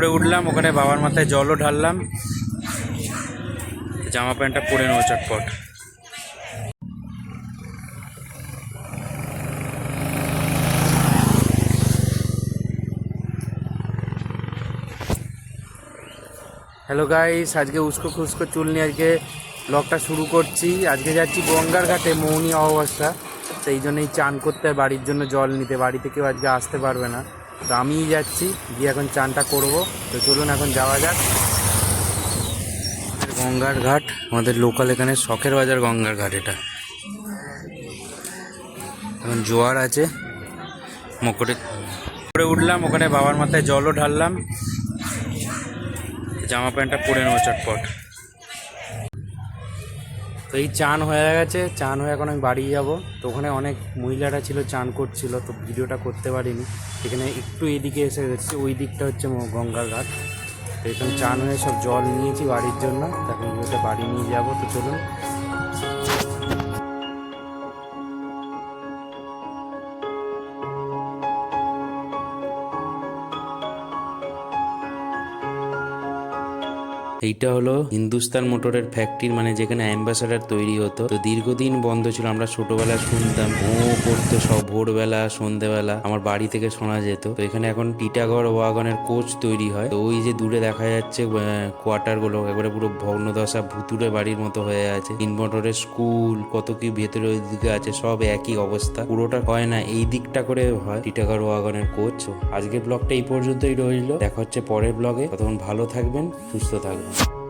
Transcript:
পরে উঠলাম, ওখানে বাবার মাথায় জলও ঢাললাম। জামা প্যান্টটা পরে নেব চটপট। হ্যালো গাইস আজকে উস্কো খুস্কো চুল নিয়ে আজকে ব্লগটা শুরু করছি। আজকে যাচ্ছি গঙ্গার ঘাটে, মৌনি অমাবস্যা। সেই জন্যই চান করতে, বাড়ির জন্য জল নিতে। বাড়িতে কেউ আজকে আসতে পারবে না। তো আমিই যাচ্ছি, গিয়ে এখন চানটা করব। তো চলুন এখন যাওয়া যাক। গঙ্গার ঘাট, আমাদের লোকাল এখানে শখের বাজার গঙ্গার ঘাট এটা। এখন জোয়ার আছে। মকরে করে উঠলাম, ওখানে বাবার মাথায় জলও ঢাললাম। জামা প্যান্টটা পরে নেব চটপট। এই চান হয়ে গেছে, চান হয়ে এখন আমি বাড়ি যাব। তো ওখানে অনেক মহিলারা ছিল, চান করছিল, তো ভিডিওটা করতে পারিনি। এখানে একটু এদিকে এসে গেছি ওই দিকটা হচ্ছে গঙ্গার ঘাট। তো এখানে চান হয়ে সব জল নিয়েছি বাড়ির জন্য। তাকে ভিডিওটা বাড়ি নিয়ে যাব, তো চলুন। এইটা হলো হিন্দুস্তান মোটরের ফ্যাক্টরি মানে যেখানে অ্যাম্বাসাডার তৈরি হতো। তো দীর্ঘদিন বন্ধ ছিল, আমরা ছোটবেলায় শুনতাম ও করতো সব ভোরবেলা, সন্ধেবেলা, আমার বাড়ি থেকে শোনা যেত। তো এখানে এখন টিটাগড় ওয়াগনের কোচ তৈরি হয়। তো ওই যে দূরে দেখা যাচ্ছে কোয়ার্টারগুলো, একবারে পুরো ভগ্নদশা ভুতুরে বাড়ির মতো হয়ে আছে। ইনভার্টারের স্কুল কত কি ভেতরে ওই দিকে আছে, সব একই অবস্থা। পুরোটা হয় না, এই দিকটা করে হয় টিটাগড় ওয়াগনের কোচ। আজকের ব্লগটা এই পর্যন্তই রইল। দেখা হচ্ছে পরের ব্লগে ততক্ষণ ভালো থাকবেন, সুস্থ থাকবেন। you